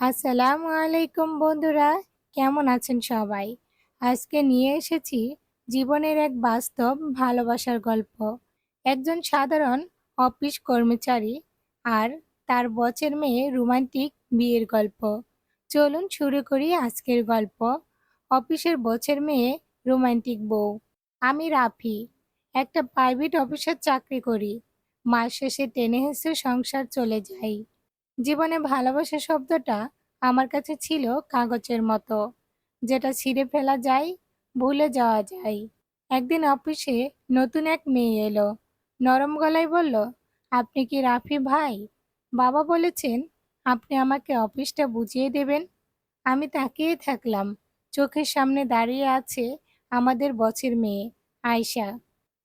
আসসালামু আলাইকুম বন্ধুরা, কেমন আছেন সবাই? আজকে নিয়ে এসেছি জীবনের এক বাস্তব ভালোবাসার গল্প। একজন সাধারণ অফিস কর্মচারী আর তার বচের মেয়ে রোমান্টিক বিয়ের গল্প। চলুন শুরু করি আজকের গল্প। অফিসের বচের মেয়ে রোমান্টিক বউ। আমি রাফি, একটা প্রাইভেট অফিসের চাকরি করি। মাস শেষে টেনে হেসে সংসার চলে যাই। জীবনে ভালোবাসা শব্দটা আমার কাছে ছিল কাগজের মতো, যেটা ছিঁড়ে ফেলা যায়, ভুলে যাওয়া যায়। একদিন অফিসে নতুন এক মেয়ে এলো, নরম গলায় বলল, আপনি কি রাফি ভাই? বাবা বলেছেন, আপনি আমাকে অফিসটা বুঝিয়ে দেবেন। আমি তাকিয়ে থাকলাম, চোখের সামনে দাঁড়িয়ে আছে আমাদের বছের মেয়ে, আয়শা।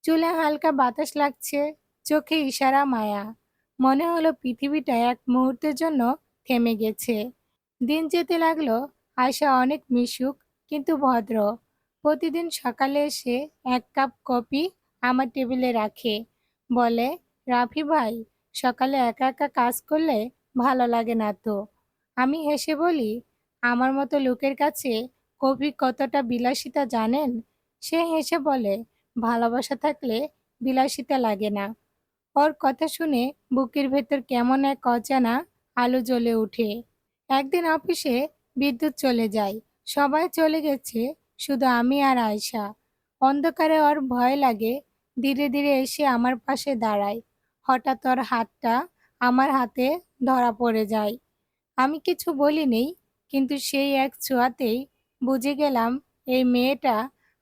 চুলে হালকা বাতাস লাগছে, চোখে ইশারা মায়া। মনে হলো পৃথিবীটা এক মুহূর্তের জন্য থেমে গেছে। দিন যেতে লাগল, আয়শা অনেক মিশুক কিন্তু ভদ্র। প্রতিদিন সকালে এসে এক কাপ কফি আমার টেবিলে রাখে। বলে, রাফি ভাই, সকালে একা একা কাজ করলে ভালো লাগে না তো? আমি হেসে বলি, আমার মতো লোকের কাছে কফি কতটা বিলাসিতা জানেন? সে হেসে বলে, ভালোবাসা থাকলে বিলাসিতা লাগে না। ওর কথা শুনে বুকের ভেতর কেমন এক অজানা আলো জ্বলে ওঠে। একদিন অফিসে বিদ্যুৎ চলে যায়। সবাই চলে গেছে, শুধু আমি আর আয়শা। অন্ধকারে ওর ভয় লাগে, ধীরে ধীরে এসে আমার পাশে দাঁড়ায়। হঠাৎ ওর হাতটা আমার হাতে ধরা পড়ে যায়। আমি কিছু বলিনি, কিন্তু সেই এক ছোঁয়াতেই বুঝে গেলাম, এই মেয়েটা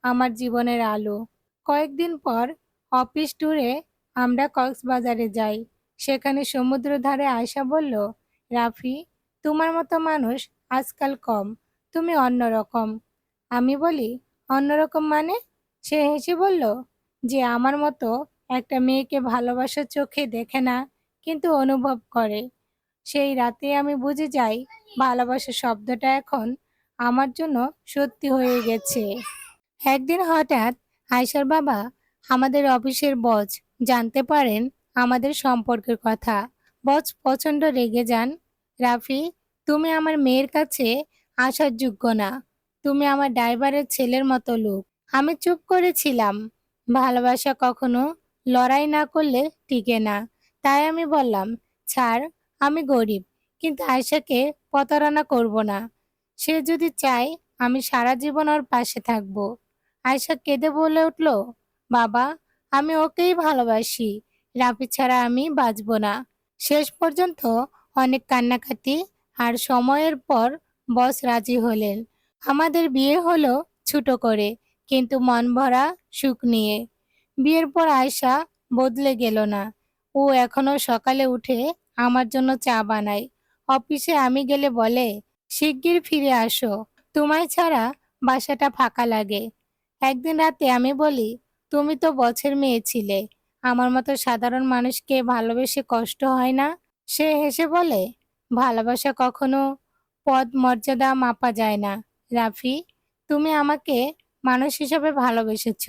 আমার জীবনের আলো। কয়েকদিন পর অফিস ট্যুরে আমরা কক্সবাজারে যাই। সেখানে সমুদ্র ধারে আয়সা বলল, রাফি, তোমার মতো মানুষ আজকাল কম, তুমি অন্যরকম। আমি বলি, অন্যরকম মানে? সে হেসে বলল, যে আমার মতো একটা মেয়েকে ভালোবাসার চোখে দেখে না, কিন্তু অনুভব করে। সেই রাতে আমি বুঝে যাই, ভালোবাসা শব্দটা এখন আমার জন্য সত্যি হয়ে গেছে। একদিন হঠাৎ আয়সার বাবা আমাদের অফিসের বস জানতে পারেন আমাদের সম্পর্কের কথা। বস প্রচণ্ড রেগে যান। রাফি, তুমি আমার মেয়ের কাছে আসার যোগ্য না। তুমি আমার ড্রাইভারের ছেলের মতো লোক। আমি চুপ করেছিলাম। ভালোবাসা কখনো লড়াই না করলে টিকে না। তাই আমি বললাম, ছাড়, আমি গরিব, কিন্তু আয়সাকে প্রতারণা করব না। সে যদি চায়, আমি সারা জীবন ওর পাশে থাকব। আয়সা কেঁদে বলে উঠল, বাবা আমি ওকেই ভালোবাসি। রাফি ছাড়া আমি বাঁচব না। শেষ পর্যন্ত অনেক কান্নাকাটি আর সময়ের পর বস রাজি হলেন। আমাদের বিয়ে হলো ছোট করে, কিন্তু মন ভরা সুখ নিয়ে। বিয়ের পর আয়সা বদলে গেল না। ও এখনও সকালে উঠে আমার জন্য চা বানায়। অফিসে আমি গেলে বলে, শিগগির ফিরে আসো। তোমায় ছাড়া বাসাটা ফাঁকা লাগে। একদিন রাতে আমি বলি তুমি তো বছর মেয়ে ছিলে। আমার মতো সাধারণ মানুষকে ভালোবেসে কষ্ট হয় না? সে হেসে বলে, ভালোবাসা কখনো পদ মর্যাদা মাপা যায় না। রাফি, তুমি আমাকে মানুষ হিসেবে ভালোবেসেছ।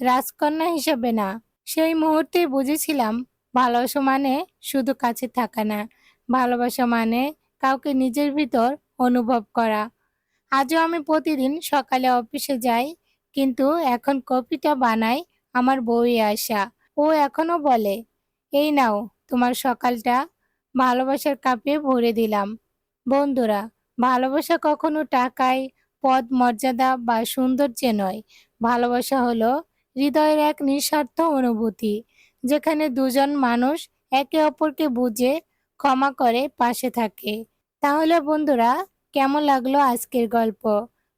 রাজকন্যা হিসেবে না। সেই মুহূর্তে বুঝেছিলাম, ভালোবাসা মানে শুধু কাছে থাকা না। ভালোবাসা মানে কাউকে নিজের ভিতর অনুভব করা। আজও আমি প্রতিদিন সকালে অফিসে যাই কিন্তু এখন কপিটা বানায় আমার বউই আসা ও এখনও বলে, এই নাও, তোমার সকালটা ভালোবাসার কাপে ভরে দিলাম। বন্ধুরা, ভালোবাসা কখনো টাকায় পদ, মর্যাদা বা সৌন্দর্যে নয়। ভালোবাসা হলো হৃদয়ের এক নিঃস্বার্থ অনুভূতি, যেখানে দুজন মানুষ একে অপরকে বুঝে, ক্ষমা করে, পাশে থাকে। তাহলে বন্ধুরা, কেমন লাগল আজকের গল্প?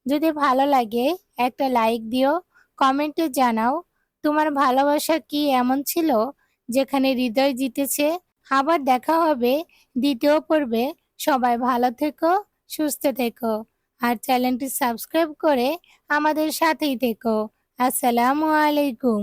যদি ভালো লাগে, একটা লাইক দিও কমেন্টে জানাও, তোমার ভালোবাসা কি এমন ছিল যেখানে হৃদয় জিতেছে? আবার দেখা হবে দ্বিতীয় পর্বে। সবাই ভালো থেকো, সুস্থ থেকো, আর চ্যানেলটি সাবস্ক্রাইব করে আমাদের সাথেই থেকো। আসসালামু আলাইকুম।